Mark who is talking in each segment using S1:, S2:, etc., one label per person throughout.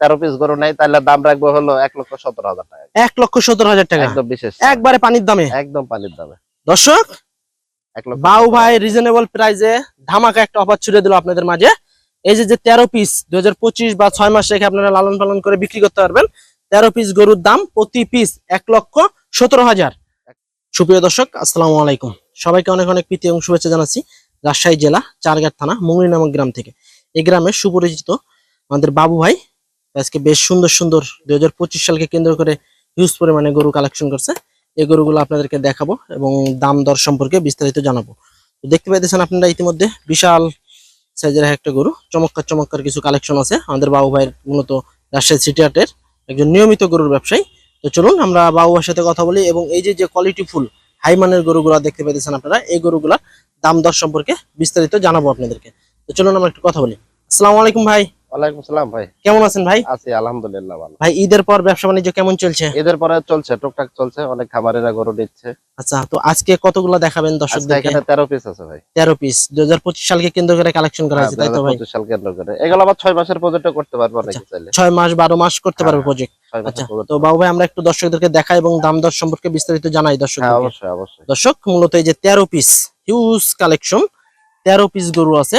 S1: তেরো পিস গরু নেই তাহলে দাম রাখব হলো এক লক্ষ সতেরো হাজার টাকা।
S2: এক লক্ষ সত্তর হাজার টাকা।
S1: একদম বিশেষ।
S2: একবারে পানির দামে।
S1: একদম পানির দামে।
S2: দর্শক বাউ ভাই রিজনেবল প্রাইসে ধামাকা একটা অফার ছুড়ে দিল আপনাদের মাঝে। এই যে যে তেরো পিস দুই হাজার পঁচিশ বা ছয় মাস রেখে আপনারা লালন পালন করে বিক্রি করতে পারবেন তেরো পিস গরুর দাম প্রতি পিস এক লক্ষ সতেরো হাজার। সুপ্রিয় দর্শক আসসালামু আলাইকুম। সবাইকে অনেক অনেক প্রীতি এবং শুভেচ্ছা জানাচ্ছি রাজশাহী জেলা চারঘাট থানা মুঙ্গরি নামক গ্রাম থেকে। এই গ্রামের সুপরিচিত আমাদের বাবু ভাই আজকে বেশ সুন্দর সুন্দর দুই হাজার পঁচিশ সালকে কেন্দ্র করে হিউজ পরিমাণে গরু কালেকশন করছে। এই গরুগুলো আপনাদেরকে দেখাবো এবং দাম দর সম্পর্কে বিস্তারিত জানাব। দেখতে পাইতেছেন আপনারা ইতিমধ্যে বিশাল সাইজের একটা গরু। চমৎকার চমৎকার কিছু কালেকশন আছে। আমাদের বাবু ভাইয়ের মূলত রাজশাহী সিটি হাটের একজন নিয়মিত গরুর ব্যবসায়ী। তো চলুন আমরা বাবু ভাইয়ের সাথে কথা বলি এবং এই যে যে কোয়ালিটি ফুল হাই মানের গরুগুলো দেখতে পাইতেছেন আপনারা, এই গরুগুলার দাম দর সম্পর্কে বিস্তারিত জানাব আপনাদেরকে। তো চলুন আমরা একটু কথা বলি। আসসালামু আলাইকুম ভাই।
S1: ওয়ালাইকুম সালাম ভাই।
S2: কেমন আছেন ভাই?
S1: আছি আলহামদুলিল্লাহ ভালো।
S2: ভাই ঈদের পর ব্যবসা বাণিজ্য কেমন চলছে?
S1: পরে চলছে টুকটাক চলছে অনেক খামারেরা গরু
S2: আচ্ছা তো আজকে কতগুলো দেখাবেন
S1: এখানে পিস আছে ভাই।
S2: তেরো পিস দুই সালকে কেন্দ্র করে কালেকশন করা হয়েছে তাই তো ভাই?
S1: 2025 সাল কেন্দ্র করে। এগুলো আবার ছয় মাসের প্রজেক্ট করতে পারব চাইলে।
S2: ছয় মাস বারো মাস করতে পারবে
S1: হ্যাঁ,
S2: প্রজেক্ট আচ্ছা তো বাবু ভাই আমরা একটু দর্শকদেরকে দেখাই এবং দাম দর সম্পর্কে বিস্তারিত জানাই দর্শক
S1: হ্যাঁ অবশ্যই অবশ্যই।
S2: দর্শক মূলত এই যে তেরো পিস হিউজ কালেকশন তেরো পিস গরু আছে।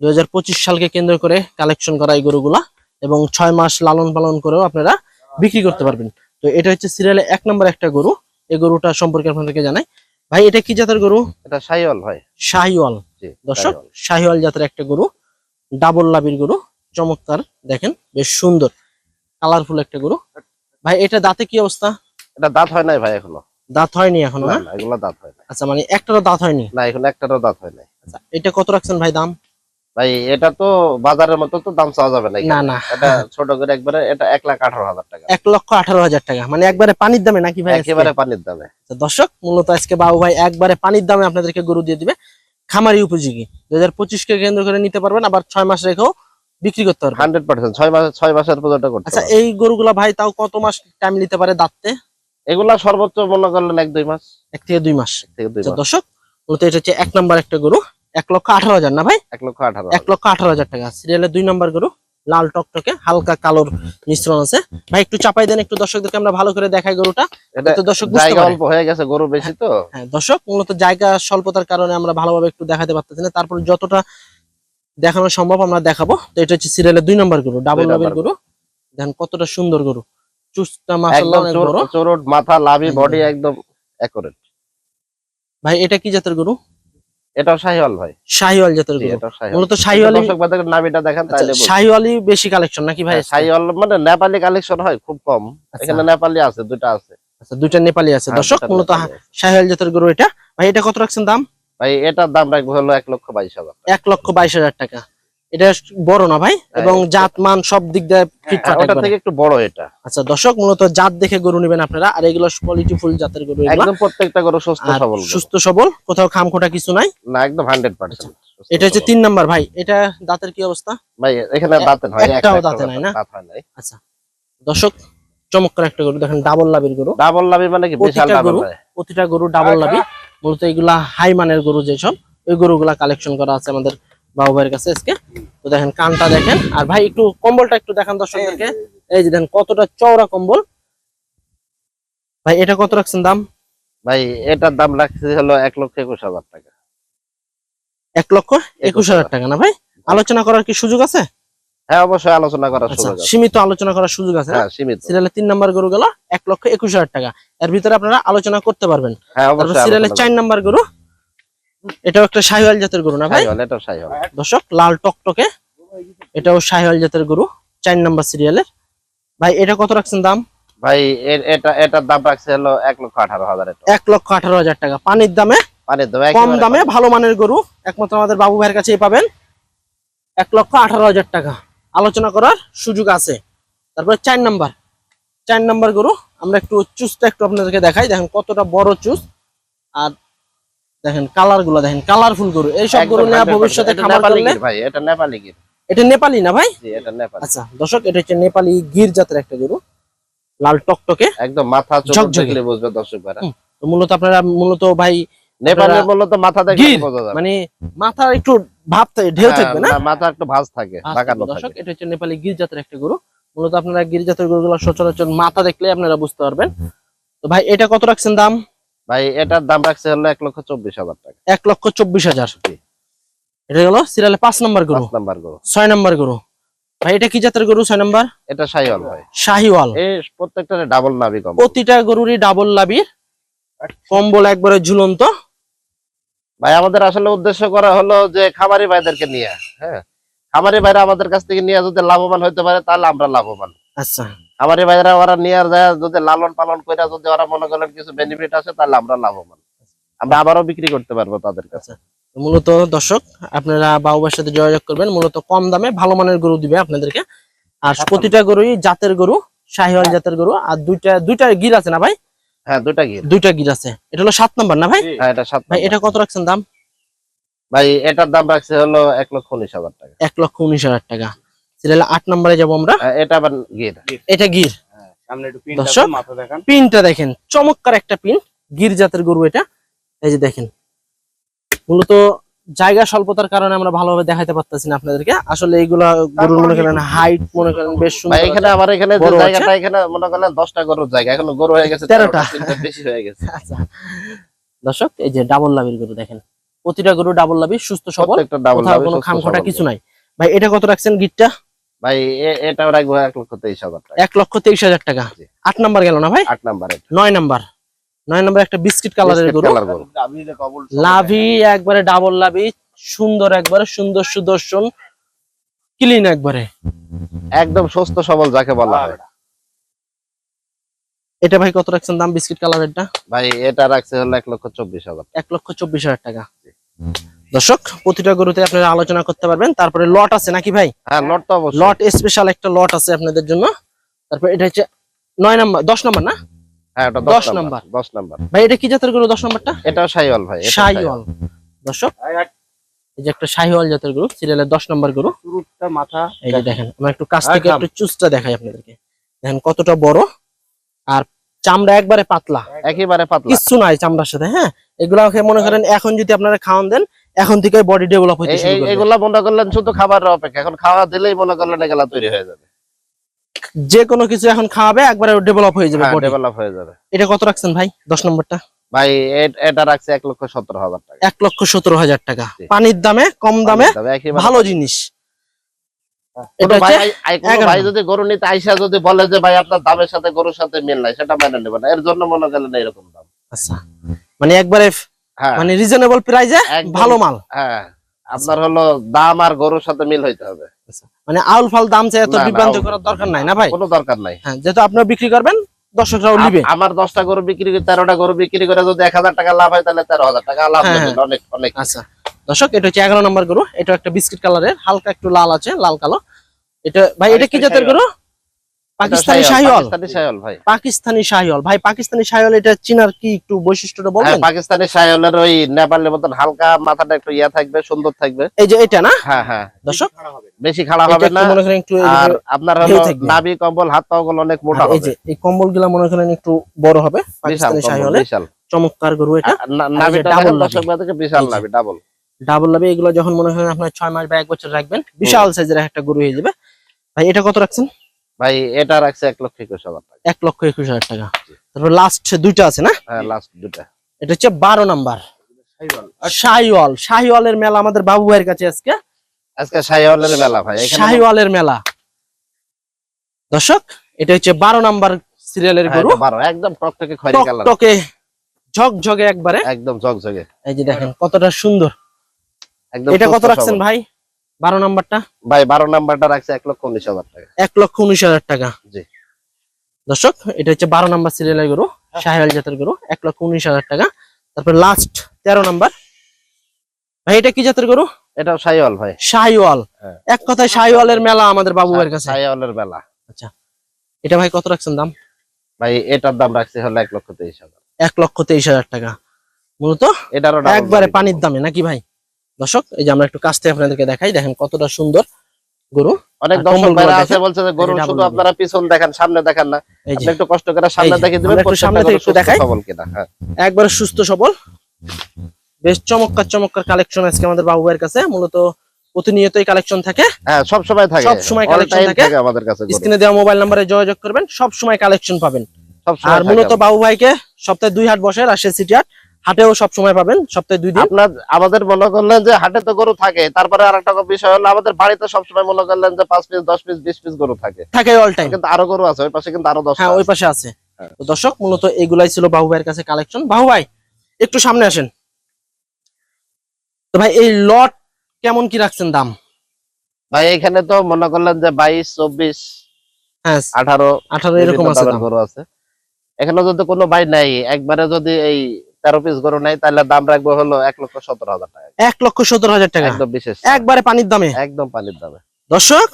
S2: দুই হাজার পঁচিশ সালকে কেন্দ্র করে কালেকশন করা এই গরুগুলা এবং ছয় মাস লালন পালন করেও আপনারা বিক্রি করতে পারবেন। তো এটা হচ্ছে সিরিয়ালে এক নম্বর একটা গরু। এই গরুটা সম্পর্কে আপনাদেরকে জানাই। ভাই এটা কি জাতের গরু?
S1: এটা সাইওয়াল ভাই।
S2: শাহিওয়াল। দর্শক শাহিওয়াল। জাতের একটা গরু। ডাবল লাভির গরু। চমৎকার দেখেন বেশ সুন্দর কালারফুল একটা গরু। ভাই এটা দাঁতে কি অবস্থা?
S1: এটা দাঁত হয় নাই ভাই এখনও।
S2: দাঁত হয়নি এখনও
S1: না? এগুলো দাঁত হয়
S2: আচ্ছা মানে একটারও দাঁত হয়নি?
S1: না এখন একটারও দাঁত হয় নাই।
S2: আচ্ছা এটা কত রাখছেন ভাই দাম?
S1: ভাই এটা তো বাজারের মতো তো দাম চাওয়া যাবে না
S2: না না।
S1: এটা ছোট করে একবারে এটা এক লাখ আঠারো হাজার টাকা।
S2: এক লক্ষ আঠারো হাজার টাকা। মানে একবারে পানির দামে নাকি ভাই?
S1: একেবারে পানির দামে।
S2: দর্শক মূলত আজকে বাবু ভাই একবারে পানির দামে আপনাদেরকে গরু দিয়ে দিবে। খামারি উপযোগী। দুই হাজার পঁচিশকে কেন্দ্র করে নিতে পারবেন আবার ছয় মাস রেখেও বিক্রি করতে পারবেন।
S1: Hundred percent. ছয় মাস ছয় মাসের প্রজেক্ট করতে
S2: আচ্ছা এই গরুগুলা ভাই তাও কত মাস টাইম নিতে পারে দাঁততে
S1: এগুলা সর্বোচ্চ মনে করলেন এক দুই মাস।
S2: এক থেকে দুই মাস।
S1: এক থেকে দুই
S2: আচ্ছা
S1: মাস।
S2: দর্শক মূলত এটা হচ্ছে এক নাম্বার একটা গরু। এক লক্ষ আঠারো হাজার না ভাই?
S1: এক লক্ষ আঠারো
S2: এক লক্ষ আঠারো হাজার টাকা। সিরিয়ালের দুই নাম্বার গরু লাল টকটকে হালকা কালোর মিশ্রণ আছে। ভাই একটু চাপাই দেন একটু দর্শকদেরকে আমরা ভালো করে দেখাই গরুটা। দর্শক।
S1: অল্প হয়ে গেছে গরু বেশি তো।
S2: হ্যাঁ দর্শক মূলত জায়গা স্বল্পতার কারণে আমরা ভালোভাবে একটু দেখাতে পারতেছি না। তারপর যতটা দেখানো সম্ভব আমরা দেখাবো। তো এটা হচ্ছে সিরিয়ালের দুই নম্বর গরু ডাবল লাভের গরু। দেখেন কতটা সুন্দর গরু। চুস্তা
S1: মাথা লাভি বডি একদম অ্যাকুরেট
S2: ভাই এটা কি জাতের গরু?
S1: শাহিওয়াল ভাই।
S2: শাহিওয়াল জাতের মূলত শাহিওয়ালি
S1: দর্শক বাদের নাভিটা দেখেন
S2: আচ্ছা,
S1: তাহলে
S2: শাহিওয়ালি বেশি কালেকশন নাকি ভাই
S1: হ্যাঁ, শাহিওয়াল মানে নেপালি কালেকশন হয় খুব কম।
S2: আচ্ছা,
S1: এখানে নেপালি আছে দুটা আছে।
S2: আচ্ছা দুইটা নেপালি আছে।
S1: হ্যাঁ,
S2: দর্শক মূলত শাহিওয়াল জাতের গরু এটা। ভাই এটা কত রাখছেন দাম?
S1: ভাই এটার দাম রাখব হলো এক লক্ষ বাইশ হাজার
S2: এক লক্ষ বাইশ হাজার টাকা। এটা বড় না ভাই? এবং
S1: এটা-
S2: জাত মান সব দিক দিয়ে ফিটফাট
S1: ওটা থেকে একটু বড় এটা।
S2: আচ্ছা দর্শক মূলত জাত দেখে গরু নেবেন আপনারা আর এগুলো কোয়ালিটি ফুল জাতের গরু
S1: একদম প্রত্যেকটা গরু সুস্থ সবল
S2: সুস্থ সবল কোথাও খামখোটা কিছু নাই।
S1: না একদম হান্ড্রেড পার্সেন্ট
S2: এটা হচ্ছে তিন নাম্বার ভাই এটা দাঁতের কি অবস্থা?
S1: ভাই এখানে দাঁতে হয়
S2: একটাও দাঁতে নাই না?
S1: দাঁত নাই।
S2: আচ্ছা দর্শক চমৎকার একটা গরু দেখেন ডাবল লাভের গরু।
S1: ডাবল লাভি মানে কি? বিশাল
S2: প্রতিটা
S1: ডাবল
S2: গরু? প্রতিটা গরু ডাবল লাভি। মূলত এগুলা হাই মানের গরু যেসব ওই গরুগুলা কালেকশন করা আছে আমাদের বাবু ভাইয়ের কাছে আজকে। তো দেখেন কানটা দেখেন। আর ভাই একটু কম্বলটা একটু দেখান দর্শকদেরকে। এই যে দেখেন কতটা চওড়া কম্বল। ভাই এটা কত রাখছেন দাম?
S1: ভাই এটার দাম রাখছি হলো এক লক্ষ একুশ হাজার টাকা।
S2: এক লক্ষ একুশ হাজার টাকা না ভাই? আলোচনা করার কি সুযোগ আছে?
S1: হ্যাঁ অবশ্যই আলোচনা করার
S2: আচ্ছা
S1: সুযোগ আছে।
S2: সীমিত আলোচনা করার সুযোগ আছে?
S1: হ্যাঁ সীমিত।
S2: সিরিয়ালের তিন নাম্বার গরু গেল এক লক্ষ একুশ হাজার টাকা। এর ভিতরে আপনারা আলোচনা করতে পারবেন।
S1: হ্যাঁ অবশ্যই আলোচনা
S2: চার নাম্বার গরু এটাও একটা শাহিওয়াল জাতের গরু না ভাই?
S1: এটাও শাহিওয়াল।
S2: দর্শক লাল টকটকে। এটাও শাহিওয়াল জাতের গরু চার নাম্বার সিরিয়ালের ভাই এটা কত রাখছেন দাম?
S1: ভাই এটা এটার দাম রাখছে হলো এক লক্ষ আঠারো হাজার এটা
S2: এক লক্ষ আঠারো হাজার টাকা। পানির দামে
S1: পানির দাম
S2: কম দামে ভালো মানের গরু একমাত্র আমাদের বাবু ভাইয়ের কাছেই পাবেন। এক লক্ষ আঠারো হাজার টাকা। আলোচনা করার সুযোগ আছে। তারপরে চার নাম্বার। চার নাম্বার গরু আমরা একটু চুসটা একটু আপনাদেরকে দেখাই। দেখেন কতটা বড় চুস আর দেখেন কালারগুলো দেখেন কালারফুল গরু। এইসব গরু নেওয়া ভবিষ্যতে
S1: এটা
S2: খামার
S1: নেপালি
S2: করলে
S1: ভাই এটা নেপালি গির।
S2: এটা নেপালি না ভাই?
S1: জি এটা নেপালি।
S2: আচ্ছা দর্শক এটা হচ্ছে নেপালি গির জাতের একটা গরু। লাল টকটকে।
S1: একদম মাথা চোখ। দেখলে বুঝবে দর্শক ভাইরা।
S2: তো মূলত আপনারা মূলত ভাই
S1: নেপালের মূলত মাথা দেখলে
S2: গির,
S1: বোঝা যাবে।
S2: মানে মাথার একটু ভাব থাকে ঢেউ
S1: হ্যাঁ,
S2: থাকবে না?
S1: মাথা একটু ভাঁজ থাকে বাঁকানো
S2: থাকবে। দর্শক এটা হচ্ছে নেপালি গির জাতের একটা গরু। মূলত আপনারা গিরিজাতের গরুগুলো সচরাচর মাথা দেখলে আপনারা বুঝতে পারবেন। তো ভাই এটা কত রাখছেন দাম?
S1: ভাই এটার দাম রাখছে হলো এক লক্ষ চব্বিশ হাজার টাকা।
S2: এক লক্ষ চব্বিশ হাজার। এটা হলো সিরিয়ালে পাঁচ নম্বর গরু।
S1: নাম্বার গরু।
S2: ছয় নম্বর গরু। ভাই এটা কি জাতের গরু? ছয় নম্বর?
S1: এটা শাহিওয়াল ভাই।
S2: শাহিওয়াল।
S1: এই প্রত্যেকটা ডাবল নাবি কম
S2: প্রতিটা গরুরই ডাবল লাবির কম্বল একবারে ঝুলন্ত।
S1: ভাই আমাদের আসলে উদ্দেশ্য করা হলো যে খামারি ভাইদেরকে নিয়ে হ্যাঁ? খামারি ভাইরা আমাদের কাছ থেকে নিয়ে যদি লাভবান হতে পারে তাহলে আমরা লাভবান।
S2: আচ্ছা।
S1: খামারি ভাইরা ওরা নিয়ে যায় যদি লালন পালন করে যদি ওরা মনে করেন কিছু বেনিফিট আছে তাহলে আমরা লাভবান। আমরা আবারও বিক্রি করতে পারব তাদের কাছে।
S2: মূলত দর্শক আপনারা বাবুবার সাথে যোগাযোগ করবেন। মূলত কম দামে ভালো মানের গরু দিবে আপনাদেরকে। আর প্রতিটা গরুই জাতের গরু শাহিওয়াল জাতের গরু। আর দুইটা দুইটা গির আছে না ভাই?
S1: হ্যাঁ দুইটা গির।
S2: দুইটা গির আছে। এটা হলো সাত নম্বর না ভাই?
S1: হ্যাঁ এটা সাত
S2: ভাই এটা কত রাখছেন দাম?
S1: ভাই এটার দাম রাখছে হলো এক লক্ষ উনিশ হাজার টাকা।
S2: এক লক্ষ উনিশ হাজার টাকা। সিরিয়ালে আট নম্বরে যাব আমরা।
S1: হ্যাঁ, এটা আবার গির।
S2: এটা গির।
S3: সামনে একটু পিন
S2: দর্শক?
S3: মাথা দেখান।
S2: পিনটা দেখেন চমৎকার একটা পিন। গির জাতের গরু এটা। এই যে দেখেন মূলত জায়গা স্বল্পতার কারণে আমরা ভালোভাবে দেখাতে পারতেছি না আপনাদেরকে। আসলে এইগুলা গরুর মনে করেন হাইট মনে করেন বেশ সুন্দর
S1: এখানে আমার এখানে যে জায়গাটা এখানে মনে করেন দশটা গরুর জায়গা। এখন গরু হয়ে গেছে
S2: তেরোটা।
S1: তিনটা বেশি হয়ে গেছে।
S2: আচ্ছা। দর্শক এই যে ডাবল লাভির গরু দেখেন। প্রতিটা গরু ডাবল লাভি সুস্থ সবল।
S1: প্রত্যেকটা ডাবল
S2: কোথাও কোনো খামখোটা কিছু নাই। ভাই এটা কত রাখছেন গিটটা
S1: ভাই এ- এটাও রাখব এক লক্ষ তেইশ হাজার টাকা।
S2: এক লক্ষ তেইশ হাজার টাকা। আট নাম্বার গেল না ভাই?
S1: আট নাম্বার
S2: নয় নাম্বার। নয় নাম্বার একটা বিস্কিট কালারের গরু। লাভি একবারে ডাবল লাভি সুন্দর একবারে সুন্দর সুদর্শন ক্লিন একবারে।
S1: একদম সুস্থ সবল যাকে বলা হয়।
S2: এটা ভাই কত রাখছেন দাম বিস্কিট কালারেরটা?
S1: ভাই এটা রাখছে হলো এক লক্ষ চব্বিশ হাজার
S2: এক লক্ষ চব্বিশ হাজার টাকা। দর্শক প্রতিটা গরুতে আপনারা আলোচনা করতে পারবেন। তারপরে লট আছে নাকি ভাই?
S1: হ্যাঁ লট তো অবশ্যই।
S2: লট স্পেশাল একটা লট আছে আপনাদের জন্য। তারপর এটা হচ্ছে নয় নাম্বার দশ নাম্বার না?
S1: হ্যাঁ এটা
S2: নাম্বার।
S1: নাম্বার।
S2: ভাই এটা কি জাতের গরু নাম্বারটা?
S1: ভাই
S2: শাহিওয়াল। দর্শক এই যে একটা শাহিওয়াল জাতের গরু সিরিয়ালের নম্বর গরু।
S3: মাথা
S2: এই যে দেখেন আমরা একটু কাছ থেকে একটু চুসটা দেখাই আপনাদেরকে। দেখেন কতটা বড় আর চামড়া একবারে পাতলা।
S1: একেবারে পাতলা।
S2: কিচ্ছু নাই চামড়ার সাথে হ্যাঁ? এগুলাকে মনে করেন এখন যদি আপনারা খাওয়ান দেন এখন থেকে বডি ডেভেলপ হইতে শুরু করবে।
S1: এগুলা মনে করলেন শুধু খাবারের অপেক্ষা। এখন খাওয়া দিলেই মনে করলেন এগুলা তৈরি হয়ে যাবে।
S2: যে কোনো কিছু এখন খাওয়াবে একবারে ডেভেলপ হয়ে যাবে বডি
S1: ডেভেলপ হয়ে যাবে।
S2: এটা কত রাখছেন ভাই? দশ নম্বরটা?
S1: ভাই এটা রাখছে এক লক্ষ সতেরো হাজার টাকা।
S2: এক লক্ষ সতেরো হাজার টাকা। পানির দামে কম দামে ভালো জিনিস। এটা
S1: ভাই যদি গরু নিতে আইসা যদি বলে যে ভাই আপনার দামের সাথে গরুর সাথে মিল নাই সেটা মেনে এর জন্য মনে করেন এরকম দাম।
S2: আচ্ছা। মানে একবারে
S1: হ্যাঁ
S2: মানে রিজনেবল
S1: একদম।
S2: ভালো মাল।
S1: হ্যাঁ। আপনার হলো দাম আর গরুর সাথে মিল হইতে হবে।
S2: মানে আউল ফাল দাম চাই এত বিভ্রান্ত করার দরকার নাই না ভাই?
S1: কোনো দরকার নাই।
S2: হ্যাঁ যেহেতু আপনারা বিক্রি করবেন দর্শকরাও নিবে।
S1: আম- আমার দশটা গরু বিক্রি করে তেরোটা গরু বিক্রি করে যদি এক হাজার টাকা লাভ হয় তাহলে তেরো হাজার টাকা লাভ
S2: হ্যাঁ,
S1: অনেক অনেক।
S2: আচ্ছা। দর্শক এটা হচ্ছে এগারো নম্বর গরু। এটা একটা বিস্কিট কালারের হালকা একটু লাল আছে লাল কালো। এটা ভাই এটা কি জাতের গরু? পাকিস্তানি শাহিওয়াল
S1: পাকিস্তানি শাহিওয়াল ভাই।
S2: পাকিস্তানি শাহিওয়াল এটা চিনার কি একটু বৈশিষ্ট্যটা
S1: হ্যাঁ
S2: বলবেন
S1: পাকিস্তানি শাহিওয়ালের ওই নেপালের মতন হালকা মাথাটা একটু ইয়া থাকবে সুন্দর থাকবে।
S2: এই যে এটা না?
S1: হ্যাঁ হ্যাঁ।
S2: দর্শক
S1: বেশি খাড়া হবে না।
S2: মনে করেন একটু এই
S1: আর আপনার
S2: ঢেউ
S1: হলো
S2: থাকবে।
S1: নাভি কম্বল হাত পা গুলো অনেক মোটা
S2: এই যে এই কম্বলগুলা মনে করেন একটু বড় হবে। পাকিস্তানি চমৎকার গরু এটা।
S1: নাভিটা দর্শক থেকে বিশাল নাভি ডাবল
S2: ডাবল লাভে এগুলো যখন মনে করেন আপনার ছয় মাস বা এক বছর রাখবেন বিশাল সাইজের একটা গরু হয়ে যাবে। ভাই এটা কত রাখছেন?
S1: ভাই এটা রাখছে এক লক্ষ একুশ হাজার টাকা।
S2: এক লক্ষ একুশ হাজার টাকা। তারপর লাস্ট দুইটা আছে না?
S1: হ্যাঁ লাস্ট দুটা
S2: এটা হচ্ছে বারো নাম্বার। শাহিওয়াল। শাহিওয়ালের মেলা আমাদের বাবু ভাইয়ের কাছে আজকে।
S1: আজকে শাহিওয়ালের মেলা ভাই এখানে
S2: শাহিওয়ালের মেলা। দর্শক এটা হচ্ছে বারো নাম্বার সিরিয়ালের
S1: হ্যাঁ,
S2: গরু।
S1: বারো একদম টকটকে খয়রি কালার।
S2: টকটকে ঝকঝকে একবারে।
S1: একদম ঝকঝকে।
S2: এই যে দেখেন কতটা সুন্দর।
S1: একদম
S2: এটা কত রাখছেন ভাই? বারো নাম্বারটা?
S1: ভাই বারো নাম্বারটা রাখছে এক লক্ষ উনিশ হাজার টাকা।
S2: এক লক্ষ উনিশ হাজার টাকা।
S1: জি।
S2: দর্শক এটা হচ্ছে বারো নাম্বার সিরিয়ালের গরু শাহিওয়াল জাতের গরু এক লক্ষ উনিশ হাজার টাকা। তারপর লাস্ট তেরো নাম্বার। ভাই এটা কি জাতের গরু?
S1: এটাও শাহিওয়াল ভাই।
S2: শাহিওয়াল।
S1: হ্যাঁ।
S2: এক কথায় শাহিওয়ালের মেলা আমাদের বাবু ভাইয়ের কাছে।
S1: শাহিওয়ালের মেলা। আচ্ছা।
S2: এটা ভাই কত রাখছেন দাম?
S1: ভাই এটার দাম রাখছে হলো এক লক্ষ তেইশ হাজার।
S2: এক লক্ষ তেইশ হাজার টাকা। মূলত
S1: এটারও
S2: একবারে পানির দামে নাকি ভাই? দর্শক এই যে আমরা একটু কাছ থেকে আপনাদেরকে দেখাই দেখেন কতটা সুন্দর গরু।
S1: অনেক দর্শক ভাইরা আছে বলছে যে গরু শুধু আপনারা পিছন দেখেন সামনে দেখেন না। আপনি একটু কষ্ট করে সামনে
S2: এই যে,
S1: দেখে দিবেন
S2: একটু সামনে থেকে একটু দেখাই।
S1: সবল কিনা হ্যাঁ।
S2: একবারে সুস্থ সবল। বেশ চমৎকার চমৎকার কালেকশন আজকে আমাদের বাবু ভাইয়ের কাছে। মূলত প্রতিনিয়তই কালেকশন থাকে।
S1: হ্যাঁ সব সময় থাকে।
S2: সব সময়
S1: time
S2: থাকে।
S1: আমাদের কাছে।
S2: স্ক্রিনে দেওয়া মোবাইল নাম্বারে যোগাযোগ করবেন সব সময় কালেকশন পাবেন। আর মূলত বাবু ভাইকে সপ্তাহে দুই হাট বসে রাজশাহী সিটি হাট। হাটেও সব সময় পাবেন সপ্তাহে দুই দিন।
S1: আপনার আমাদের মনে করলেন যে হাটে তো গরু থাকে তারপরে আর একটা বিষয় হলো আমাদের বাড়িতে সবসময় মনে করলেন যে পাঁচ পিস দশ পিস বিশ পিস গরু থাকে।
S2: থাকে অল টাইম
S1: কিন্তু আরও গরু আছে ওই পাশে কিন্তু আরও দশ
S2: হ্যাঁ ওই পাশে আছে।
S1: হ্যাঁ।
S2: তো দর্শক মূলত এগুলাই ছিল বাবু ভাইয়ের কাছে কালেকশন বাবু ভাই একটু সামনে আসেন। তো ভাই এই লট কেমন কি রাখছেন দাম?
S1: ভাই এখানে তো মনে করলেন যে বাইশ চব্বিশ
S2: হ্যাঁ
S1: আঠারো
S2: আঠারো এরকম আছে
S1: গরু আছে। এখানে যদি কোনো ভাই নাই একবারে যদি এই তেরো পিস গরু নাই তাহলে দাম রাখব হলো এক লক্ষ সতেরো হাজার টাকা।
S2: এক লক্ষ সত্তর হাজার টাকা।
S1: একদম বিশেষ
S2: একবারে পানির দামে?
S1: একদম পানির দামে।
S2: দর্শক?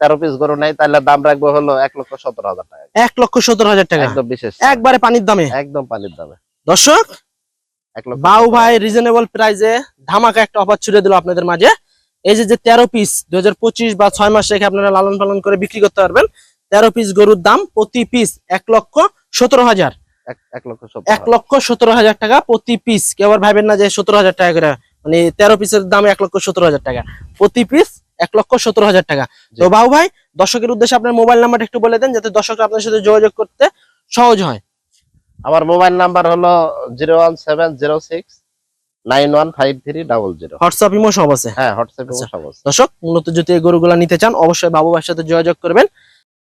S1: তেরো পিস গরু নাই তাহলে দাম রাখব হলো এক লক্ষ সতেরো হাজার টাকা।
S2: এক লক্ষ সত্তর হাজার টাকা।
S1: একদম বিশেষ
S2: একবারে পানির দামে?
S1: একদম পানির দামে।
S2: দর্শক? বাউ ভাই রিজনেবল প্রাইসে ধামাকা একটা অফার ছুড়ে দিল আপনাদের মাঝে। এই যে যে তেরো পিস দু হাজার পঁচিশ বা ছয় মাস রেখে আপনারা লালন পালন করে বিক্রি করতে পারবেন তেরো পিস গরুর দাম প্রতি পিস এক লক্ষ সতেরো হাজার। এক- লক্ষ সতেরো হাজার টাকা প্রতি পিস কেউ আবার ভাবেন না যে সতেরো হাজার টাকা করে। মানে তেরো পিসের দাম এক লক্ষ সতেরো হাজার টাকা। প্রতি পিস এক লক্ষ সতেরো হাজার টাকা। তো বাবু ভাই দর্শকের উদ্দেশ্যে আপনার মোবাইল নাম্বারটা একটু বলে দেন যাতে দর্শক আপনার সাথে যোগাযোগ করতে সহজ হয়।
S1: আমার মোবাইল নাম্বার হলো zero one seven zero six nine one five three double zero.
S2: WhatsApp Imo সব আছে।
S1: হ্যাঁ হোয়াটসঅ্যাপে
S2: আচ্ছা।
S1: সব আছে।
S2: দর্শক মূলত যদি এই গরুগুলা নিতে চান অবশ্যই বাবু ভাইয়ের সাথে যোগাযোগ করবেন।